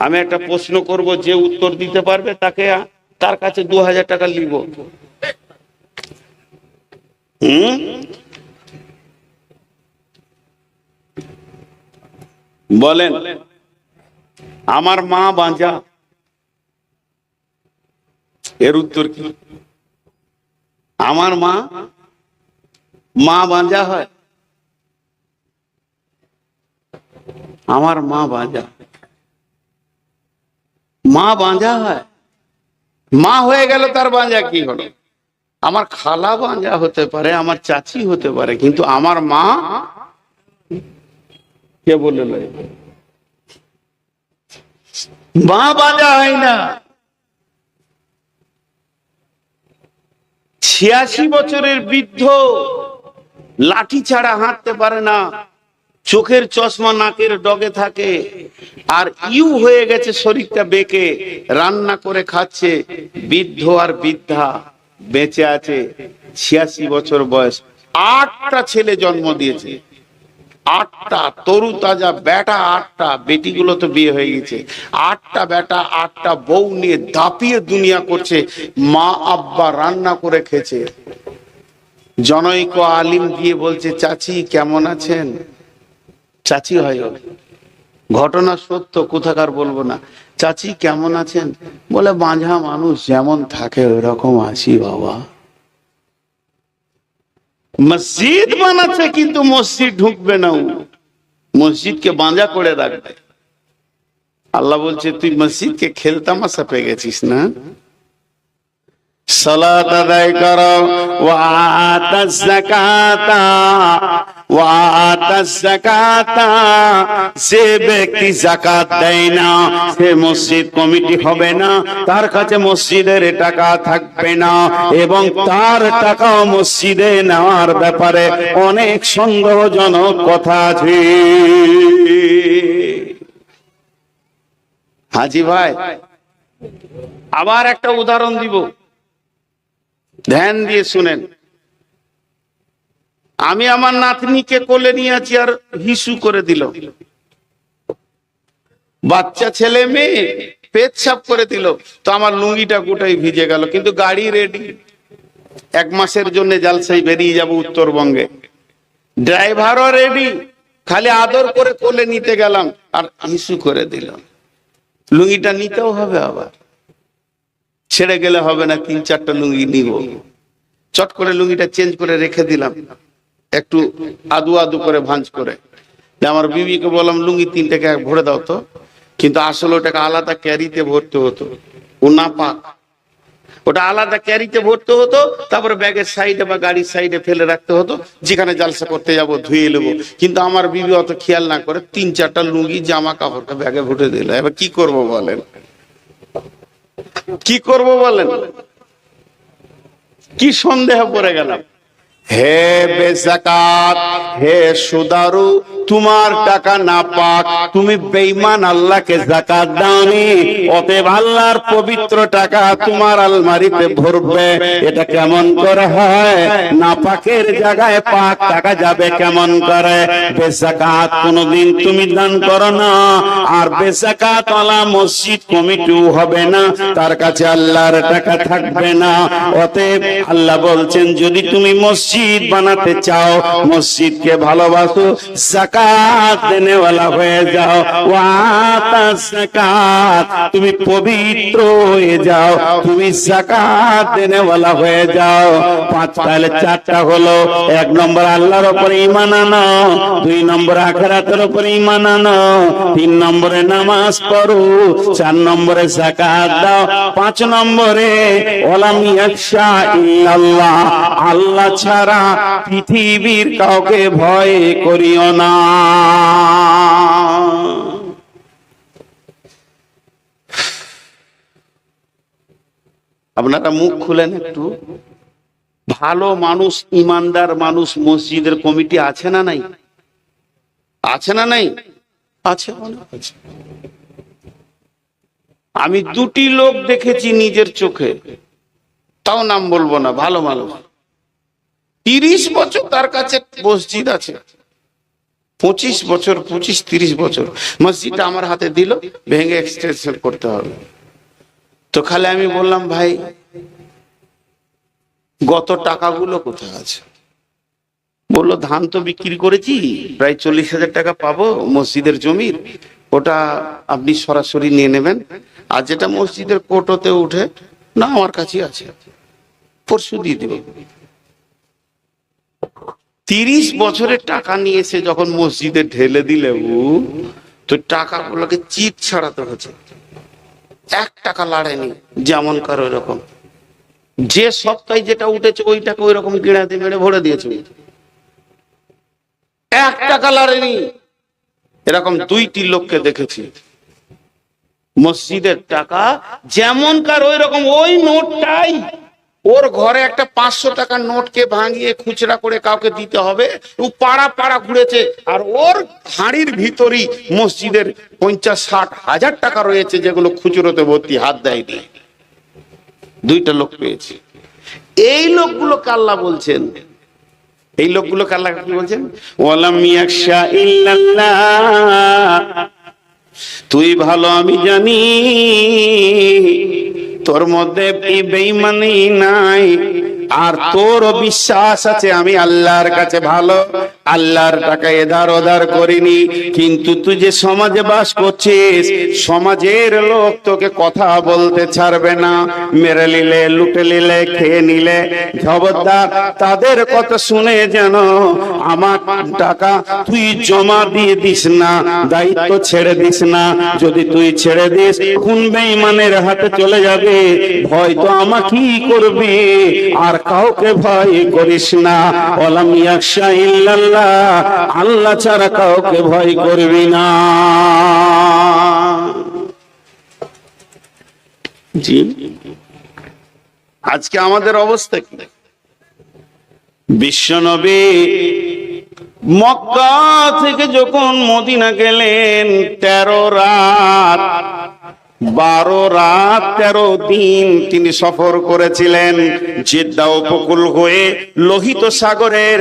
আমি একটা প্রশ্ন করব, যে উত্তর দিতে পারবে তাকে তার কাছে দু হাজার টাকা নিব হম? বলেন, আমার মা বাঁচা এর উত্তর কি? আমার মা মা বাঁজা হয়। আমার মা বাঁজা মা বাঁজা হয়। মা হয়ে গেল তার বাঁজা কি হলো? আমার খালা বাঁজা হতে পারে, আমার চাচি হতে পারে, কিন্তু আমার মা কে বলে মা বাঁজা হয় না। ছিয়াশি বছরের বৃদ্ধ লাঠি ছাড়া হাঁটতে পারে না। চোখের চশমা নাকের ডগে থাকে। আর ইউ হয়ে গেছে শরীরটা বেঁকে, রান্না করে খাচ্ছে বৃদ্ধ আর বৃদ্ধা বেঁচে আছে ছিয়াশি বছর বয়স। আটটা ছেলে জন্ম দিয়েছে। আটটা তরু তাজা বেটা আটটা, বেটিগুলো তো বিয়ে হয়ে গেছে। আটটা বেটা, আটটা বউ নিয়ে দাপিয়ে দুনিয়া করছে, মা আব্বা রান্না করে খেছে জনৈক আলিম গিয়ে বলছে, চাচি, কেমন আছেন? চাচি হয়। ঘটনা সত্য, কোথাকার বলব না। চাচি কেমন আছেন? বলে, বাঁঝা মানুষ যেমন থাকে ওরকম আছি বাবা। মসজিদ বানাচ্ছে, কিন্তু মসজিদ ঢুকবে না ও। মসজিদকে বাঁধা করে রাখবে। আল্লাহ বলছে, তুই মসজিদকে খেলতামাশা পেয়ে গেছিস না? সালাত আদায় করো। যে ব্যক্তি যাকাত দেয় না, সে মসজিদ কমিটি হবে না, তার কাছে মসজিদের টাকা থাকবে না এবং তার টাকাও মসজিদে নেওয়ার ব্যাপারে অনেক সন্দেহজনক কথা আছে। হাজি ভাই, আবার একটা উদাহরণ দিব। ধ্যান দিয়ে শুনেন। আমি আমার নাতনিকে কোলে নিয়ে আছি আর হিসু করে দিল। বাচ্চা ছেলে মেয়ে পেচ্ছাপ করে দিল। তো আমার লুঙ্গিটা গোটাই ভিজে গেল, কিন্তু গাড়ি রেডি এক মাসের জন্য জালসাই বেরিয়ে যাব উত্তরবঙ্গে। ড্রাইভারও রেডি খালি আদর করে কোলে নিতে গেলাম আর হিসু করে দিলাম লুঙ্গিটা নিতেও হবে আবার। ছেড়ে গেলে হবে না, তিন চারটা লুঙ্গি নিব। চট করে লুঙ্গিটা চেঞ্জ করে রেখে দিলাম। একটু আদু আদু করে ভাঁজ করে। আমার বিবিকে বললাম, লুঙ্গি তিন টাকা ভরে দাও তো। কিন্তু আসলে ওটাকে আলাদা ক্যারিতে ভরতে হতো। ও না পাক। ওটা আলাদা ক্যারিতে ভরতে হতো, তারপরে ব্যাগের সাইডে বা গাড়ির সাইডে ফেলে রাখতে হতো, যেখানে জালসা করতে যাব, ধুয়ে নেব। কিন্তু আমার বিবি অত খেয়াল না করে তিন চারটা লুঙ্গি জামা কাপড়টা ব্যাগে ভরে দিল। এবার কি করব বলেন? কি করব বলেন? কি সন্দেহ পড়ে গেলাম হে বেজাকাত, হে সুদারু, তোমার টাকা না পাক, তুমি বেঈমান আল্লাহকে জাকাত দাওনি, অতএব আল্লাহর পবিত্র টাকা তোমার আলমারিতে ভরবে, এটা কেমন করে হয়? না পাকের জায়গায় পাক টাকা যাবে কেমন করে? বেজাকাত কোনদিন তুমি দান করো না, আর বেজাকাত ওয়ালা মসজিদ কমিটিও হবে না, তার কাছে আল্লাহর টাকা থাকবে না। অতএব আল্লাহ বলছেন, যদি তুমি মসজিদ বানাতে চাও, মসজিদকে ভালোবাসো জাকাত দেনেওয়ালা হয়ে যাও। ওয়াতা জাকাত তুমি পবিত্র হয়ে যাও, তুমি জাকাত দেনেওয়ালা হয়ে যাও। পাঁচ তাহলে চারটা হলো, এক নম্বর আল্লাহর উপরে ঈমান আনো, দুই নম্বর আখেরাতের উপরে ঈমান আনো, তিন নম্বরে নামাজ পড়ো, চার নম্বরে জাকাত দাও, পাঁচ নম্বরে ওলাম ইয়াকশা ইল্লাল্লাহ, আল্লাহ ছাড়া পৃথিবীর কাউকে ভয় করিও না। আপনারা মুখ খুলেন একটু। ভালো মানুষ, ইমানদার মানুষ মসজিদের কমিটি আছে না নাই? আছে না নাই? আছে। আমি দুটি লোক দেখেছি নিজের চোখে। তাও নাম বলব না, ভালো মানুষ। তিরিশ বছর তার কাছে মসজিদ আছে। পঁচিশ বছর, পঁচিশ, তিরিশ বছর। মসজিদটা আমার হাতে দিল, ভেঙে এক্সটেনশন করতে হবে। তো খালি আমি বললাম, ভাই, গত টাকাগুলো কোথায় আছে? বলল, ধান তো বিক্রি করেছি, প্রায় চল্লিশ হাজার টাকা পাবো মসজিদের জমির। ওটা আপনি সরাসরি নিয়ে নেবেন। আর যেটা মসজিদের কোটোতে উঠে, না, আমার কাছে আছে। পরশু দিয়ে দেবে। তিরিশ বছরের টাকা নিয়ে এসে যখন মসজিদে ঢেলে দিলে তো টাকাগুলোকে চিট ছাড়াতে হচ্ছে এক টাকা লাড়েনি, যেমন কারও এরকম। যে সপ্তাহে যেটা উঠেছে, ওইটাকে ওই রকম গিড়াতে মেরে ভরে দিয়েছে। এক টাকা লাড়েনি। এরকম দুইটি লোককে দেখেছি। মসজিদের টাকা যেমন কার ওই রকম ওই নোটটাই ওর ঘরে একটা পাঁচশো টাকার নোটকে ভাঙিয়ে খুচরা করে কাউকে দিতে হবে। ও পাড়া পাড়া ঘুরেছে। আর ওর হাঁড়ির ভিতরই মসজিদের পঞ্চাশ, ষাট হাজার টাকা রয়েছে যেগুলো খুচরোতে ভর্তি, হাত দেয়নি। দুইটা লোক পেয়েছে। এই লোকগুলো কাল্লা বলছেন, এই লোকগুলো কাল্লা বলছেন? তুই ভালো আমি জানি। তোর মধ্যে বেইমানি নাই। আর তোর বিশ্বাস আছে আমি আল্লাহর কাছে ভালো। আল্লাহর টাকা এধার ওধার করিনি। কিন্তু তুই যে সমাজে বাস করছিস, সমাজের লোক তোকে কথা বলতে ছাড়বে না। মেরে নিলে, লুটে নিলে, খেয়ে নিলে। খবরদার, তাদের কথা শুনে যেন আমার টাকা তুই জমা দিয়ে দিস না, দায়িত্ব ছেড়ে দিস না। যদি তুই ছেড়ে দিস, খুন বেঈমানের হাতে চলে যাবে। ভয় তো কি করবে। আর কাউকে ভয় করিস না। ওলাম ইয়াকশা ইল্লাল্লাহ আল্লাহ ছাড়া কাউকে ভয় করবি না। জি আজকে আমাদের অবস্থা কি? বিশ্বনবী মক্কা থেকে যখন মদিনা গেলেন, তেরো রাত বারো রাত, তেরো দিন তিনি সফর করেছিলেন জেদ্দা উপকূল হয়ে লোহিত সাগরের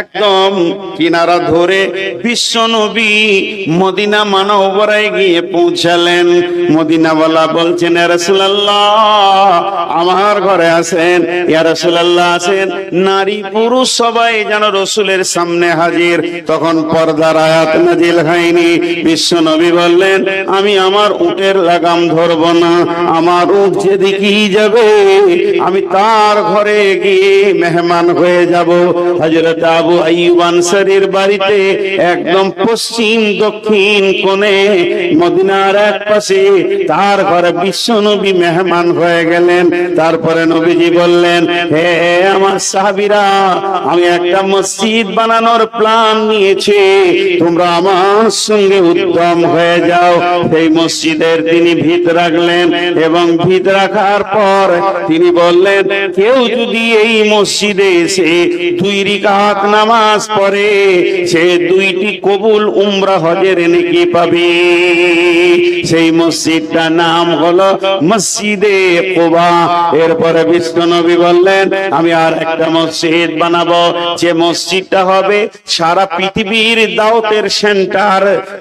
একদম কিনারা ধরে বিশ্বনবী মদিনা মানবরায় গিয়ে পৌঁছালেন। মদিনাওয়ালা বলছেন রাসূলুল্লাহ, আমার ঘরে আসেন। ইয়া রাসূলুল্লাহ আছেন নারী পুরুষ সবাই যেন রসুলের সামনে হাজির। তখন পর্দার আয়াত নাজিল হয়নি। বিশ্বনবী বললেন, আমি আমার উটের লাগাম ধরব না। আমার উট যেদিকেই যাবে, আমি তার ঘরে গিয়ে মেহমান হয়ে যাব। হযরত আবু আইয়ুব আনসারীর বাড়িতে একদম পশ্চিম দক্ষিণ কোণে মদিনার এক পাশে তার ঘরে বিশ্বনবী মেহমান হয়ে গেলেন। তারপরে নবীজি বললেন, হে আমার সাহাবীরা, আমি একটা মসজিদ বানানোর প্ল্যান নিয়েছি। তোমরা আমার সঙ্গে উদ্যম হয়ে যাও। সেই মসজিদের তিনি ভিত রাখলেন এবং ভিত রাখার পর তিনি বললেন, কেউ যদি এই মসজিদে এসে দুই রিকাত নামাজ পড়ে, সে দুইটি কবুল উমরা হজের নেকি পাবে। সেই মসজিদটার নাম হলো মসজিদে কোবা। এরপরে বিষ্ণু নবী বললেন, আমি আর একটা মসজিদ বানাবো। যে মসজিদটা হবে সারা পৃথিবীর দাওতের সেন্টার,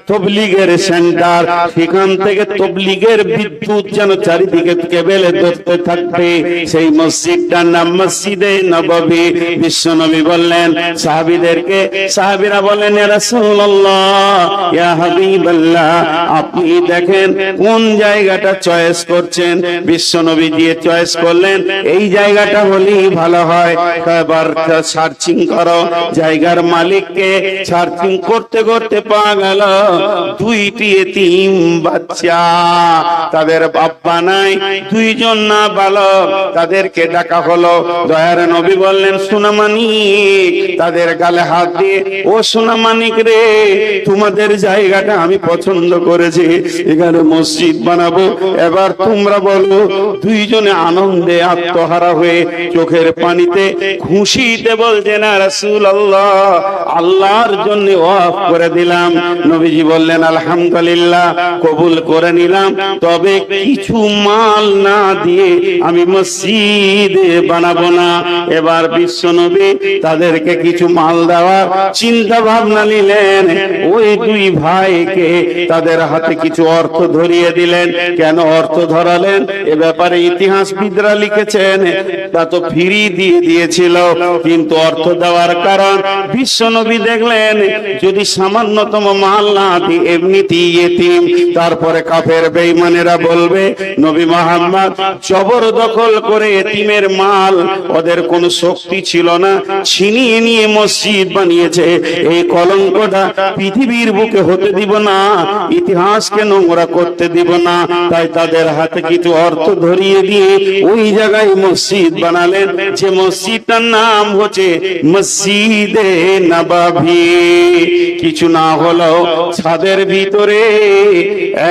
তবলিগের সেন্টার। সেখান থেকে তবলিগের বিদ্যুৎ যেন চারিদিকে কেবেলে ধরতে থাকবে। সেই মসজিদটার নাম মসজিদে নববী। বিশ্বনবী বললেন, সাহাবীদেরকে, সাহাবীরা রাসূলুল্লাহ আপনি দেখেন কোন জায়গাটা চয়েস করছেন? দিয়ে চয়েস করলেন, এই জায়গাটা হলেই ভালো হয়। এবার সার্চিং করো। জায়গার মালিককে সার্চিং করতে করতে পাওয়া গেল। দুইটি বাচ্চা। তাদের বাপ্পা নাই, দুইজন না বালক। তাদেরকে ডাকা হলো। দয়ার নবী বললেন, সোনামানিক, তাদের গালে হাত দিয়ে, ও সোনামানিক রে, তোমাদের জায়গাটা আমি পছন্দ করেছি। এখানে মসজিদ বানাবো। এবার তোমরা বলো, দুইজনে আনন্দে আত্মহারা হয়ে চোখের পানিতে খুশিতে বলছে না রাসূল আল্লাহ আল্লাহর জন্য ওয়াফ করে দিলাম। নবীজি বললেন, আলহামদুলিল্লাহ, কবুল করে নিলাম। তবে কিছু মাল না দিয়ে আমি মসজিদে বানাবো না। এবার বিশ্ব নবী তাদেরকে কিছু মাল দেওয়ার চিন্তা ভাবনা নিলেন। ওই দুই ভাইকে তাদের হাতে কিছু অর্থ ধরিয়ে দিলেন। কেন অর্থ ধরালেন? এ ব্যাপারে ইতিহাসবিদরা লিখেছেন, তা তো ফিরি দিয়ে দিয়েছিল। কিন্তু অর্থ দেওয়ার কারণ বিশ্ব নবী দেখলেন, যদি সামান্যতম মাল না দিই এমনিতেই এতিম, তারপরে কাফের বেঈমানেরা বলবে, নবী মোহাম্মদ জবরদখল করে এতিমের মাল ওদের কোনো শক্তি ছিল না। ছিনিয়ে নিয়ে মসজিদ বানিয়েছে। এই কলঙ্কটা পৃথিবীর বুকে হতে দিব না, ইতিহাসকে নোংরা করতে দিব না। তাই তাদের হাতে কিছু অর্থ ধরিয়ে দিয়ে ওই জায়গায় মসজিদ বানালেন, যে মসজিদটার নাম হচ্ছে মসজিদে নবাবি। কিছু না হলেও ছাদের ভিতরে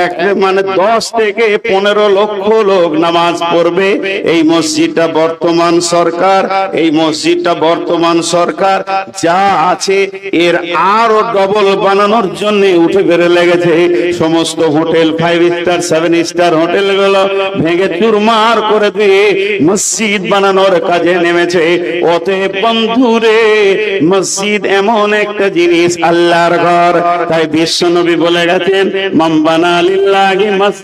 এক মানে দশ থেকে পনেরো লক্ষ লোক নামাজ পড়বে। এই মসজিদটা বর্তমান সরকার, এই মসজিদটা বর্তমান সরকার। যা আছে, এর আরও ডবল বানানোর জন্য উঠে বেড়ে লেগেছে। সমস্ত hotel five star seven star হোটেলগুলো ভেঙে চুরমার করে দিয়ে মসজিদ বানানোর কাজে নেমেছে। অতএব বন্ধুরে, মসজিদ এমন একটা জিনিস আল্লাহর ঘর। তাই বিশ্ব নবী বলে গেছেন মাম বানা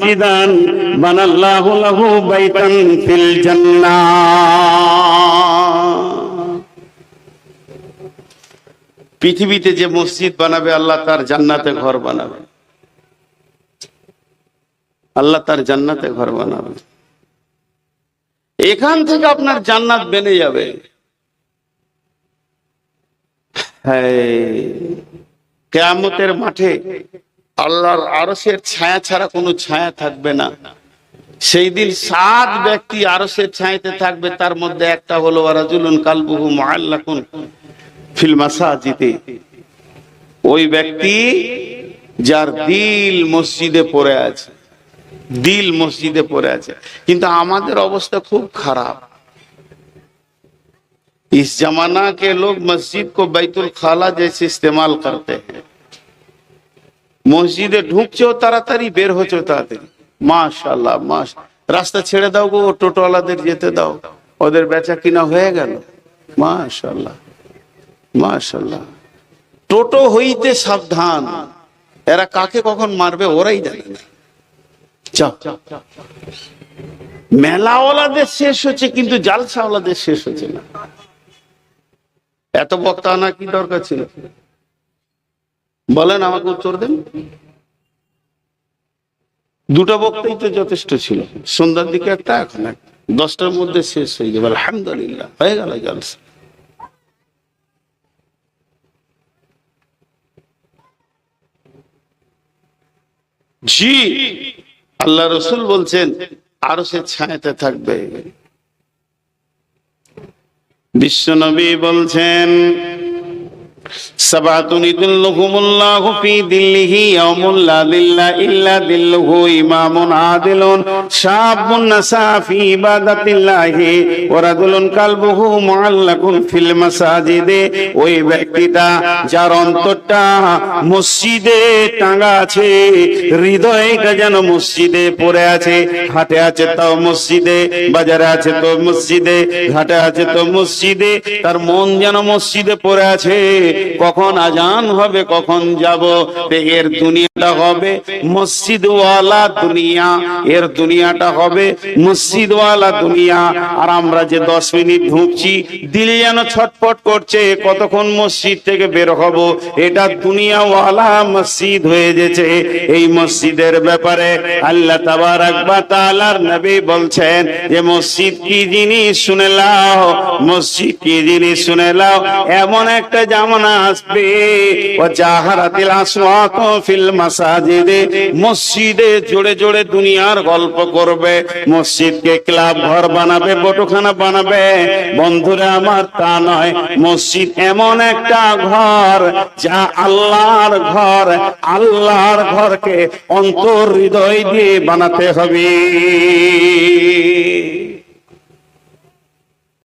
মসজিদান, বানাল্লাহু লাহু বাইতান ফিল জান্নাহ। পৃথিবীতে যে মসজিদ বানাবে, আল্লাহ তার জান্নাতে ঘর বানাবে। আল্লাহ তার জান্নাতে ঘর বানাবে। এখান থেকে আপনার জান্নাত বেনে যাবে। কেয়ামতের মাঠে আল্লাহর আরসের ছায়া ছাড়া কোনো ছায়া থাকবে না সেই দিন সাত ব্যক্তি আরসের ছায়াতে থাকবে তার মধ্যে একটা হলো রাজুলুন কালবুহু মুআল্লাকুন ফিল মাসাজিদে ওই ব্যক্তি যার দিল মসজিদে পড়ে আছে দিল মসজিদে পড়ে আছে কিন্তু আমাদের অবস্থা খুব খারাপ इस जमाना के लोग मस्जिद को बैतुल खाला जैसे इस्तेमाल करते हैं মসজিদে ঢুকছেও তাড়াতাড়ি বের হচ্ছে তাড়াতাড়ি। মাশাল্লাহ মাস রাস্তা ছেড়ে দাও গো, টোটোওয়ালাদের যেতে দাও। ওদের বেচা কিনা হয়ে গেল। মাশাল্লাহ মাশাল্লাহ টোটো হইতে সাবধান। এরা কাকে কখন মারবে ওরাই জানে না। মেলাওয়ালাদের শেষ হচ্ছে, কিন্তু জালসাওয়ালাদের শেষ হচ্ছে না। এত বক্তা আনা কি দরকার ছিল? বলেন, আমাকে উত্তর দেন। দুটো বক্তাই তো যথেষ্ট ছিল। সন্ধ্যার দিকে একটা, এখন দশটার মধ্যে শেষ হয়ে যাবে আলহামদুলিল্লাহ, হয়ে গেল জলসা জি, আল্লাহ রসুল বলছেন, আরও সে ছায়াতে থাকবে। বিশ্বনবী বলছেন সাবাতুন ইদুল্লুহুমুল্লাহু যার অন্তরটা মসজিদে আছে, হৃদয়টা যেন মসজিদে পড়ে আছে। হাটে আছে তাও মসজিদে, বাজারে আছে তো মসজিদে, ঘাটে আছে তো মসজিদে, তার মন যেন মসজিদে পড়ে আছে। কখন আজান হবে কখন যাব এর দুনিয়াটা হবে মসজিদওয়ালা দুনিয়া। এর দুনিয়াটা হবে মসজিদওয়ালা দুনিয়া। আর আমরা যে দশ মিনিট ঢুকছি, দিল যেন ছটফট করছে, কতক্ষণ মসজিদ থেকে বের হব? এটা দুনিয়াওয়ালা মসজিদ হয়ে গেছে। এই মসজিদের ব্যাপারে আল্লাহ তাআলার নবী বলছেন যে, মসজিদ কি জিনিস শুনে লাও, মসজিদ কি জিনিস শুনে লাও, এমন একটা জামানা আসবে। ও জাহারাতিল আসওয়াত ফিল মাস মাসাজিদে মসজিদে জোরে জোরে দুনিয়ার গল্প করবে। মসজিদকে ক্লাব ঘর বানাবে, বটখানা বানাবে। বন্ধুরা আমার, তা নয়। মসজিদ এমন একটা ঘর যা আল্লাহর ঘর, আল্লাহর ঘরকে অন্তর হৃদয় দিয়ে বানাতে হবে।